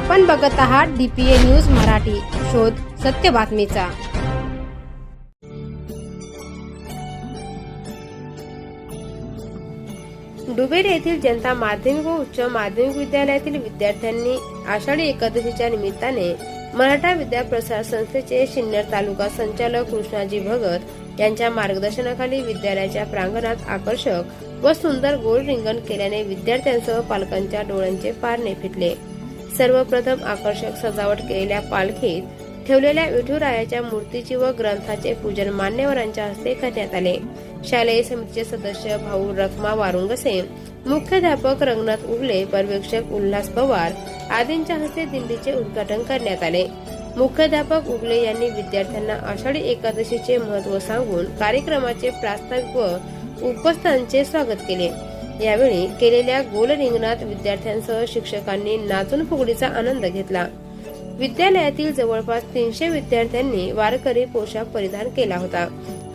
आपण बघत आहात डीपीए न्यूज मराठी. शोध सत्य बातमीचा. डुबेर येथील जनता माध्यमिक व उच्च माध्यमिक विद्यालयातील विद्यार्थ्यांनी आषाढी एकादशीच्या निमित्ताने मराठा विद्या प्रसार संस्थेचे सिन्नर तालुका संचालक कृष्णाजी भगत यांच्या मार्गदर्शनाखाली विद्यालयाच्या प्रांगणात आकर्षक व सुंदर गोल रिंगण केल्याने विद्यार्थ्यांसह पालकांच्या डोळ्यांचे पारणे फिटले. सर्वप्रथम आकर्षक सजावट केलेल्या पालखीत ठेवलेल्या विठुरायाच्या मूर्तीची व ग्रंथाचे पूजन मान्यवरांच्या हस्ते करण्यात आले. शालेय समितीचे सदस्य भाऊ रखमा वारुंगसे मुख्याध्यापक रंगनाथ उगले पर्यवेक्षक उल्हास पवार आदींच्या हस्ते दिंडीचे उद्घाटन करण्यात आले. मुख्याध्यापक उगले यांनी विद्यार्थ्यांना आषाढी एकादशीचे महत्त्व सांगून कार्यक्रमाचे प्रास्ताविक व उपस्थांचे स्वागत केले. यावेळी केलेल्या गोल रिंगणात विद्यार्थ्यांसह शिक्षकांनी नाचून फुगडीचा आनंद घेतला. विद्यालयातील जवळपास तीनशे विद्यार्थ्यांनी वारकरी पोशाख परिधान केला होता.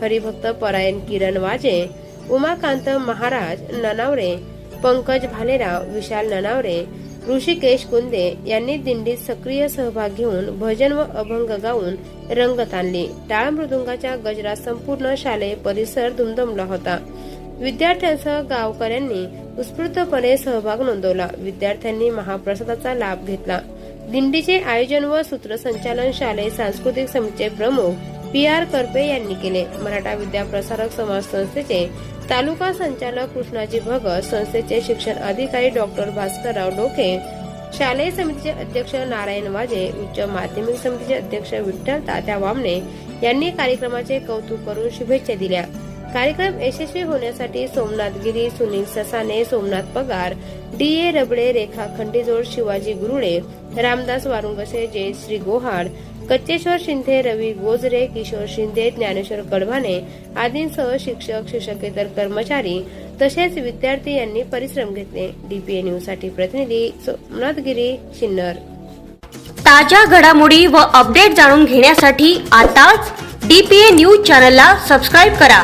हरिभक्त परायण किरण वाजे उमाकांत महाराज ननावरे पंकज भालेराव विशाल ननावरे ऋषिकेश कुंदे यांनी दिंडीत सक्रिय सहभाग घेऊन भजन व अभंग गाऊन रंगत आणली. टाळ मृदुंगाच्या गजरात संपूर्ण शालेय परिसर दुमदमला होता. विद्यार्थ्यांसह गावकऱ्यांनी उत्स्फूर्तपणे सहभाग नोंदवला. विद्यार्थ्यांनी महाप्रसादाचा लाभ घेतला. दिंडीचे आयोजन व सूत्रसंचालन शालेय सांस्कृतिक समितीचे प्रमुख पी आर करपे यांनी केले. मराठा विद्या प्रसारक समाज संस्थेचे तालुका संचालक कृष्णाजी भगत संस्थेचे शिक्षण अधिकारी डॉक्टर भास्करराव डोके शालेय समितीचे अध्यक्ष नारायण वाजे उच्च माध्यमिक समितीचे अध्यक्ष विठ्ठल तात्या वामने यांनी कार्यक्रमाचे कौतुक करून शुभेच्छा दिल्या. कार्यक्रम यशस्वी होण्यासाठी सोमनाथ गिरी सुनील ससाने सोमनाथ पगार डी ए रबडे रेखा खंडीजोड शिवाजी गुरुळे रामदास वारुंगसे जयश्री गोहाड कच्चेश्वर शिंदे रवी गोजरे किशोर शिंदे ज्ञानेश्वर कडभाने आदींसह शिक्षक शिक्षकेतर कर्मचारी तसेच विद्यार्थी यांनी परिश्रम घेतले. डीपीए न्यूजसाठी प्रतिनिधी सोमनाथ गिरी शिन्नर. ताज्या घडामोडी व अपडेट जाणून घेण्यासाठी आताच डीपीए न्यूज चॅनलला सबस्क्राईब करा.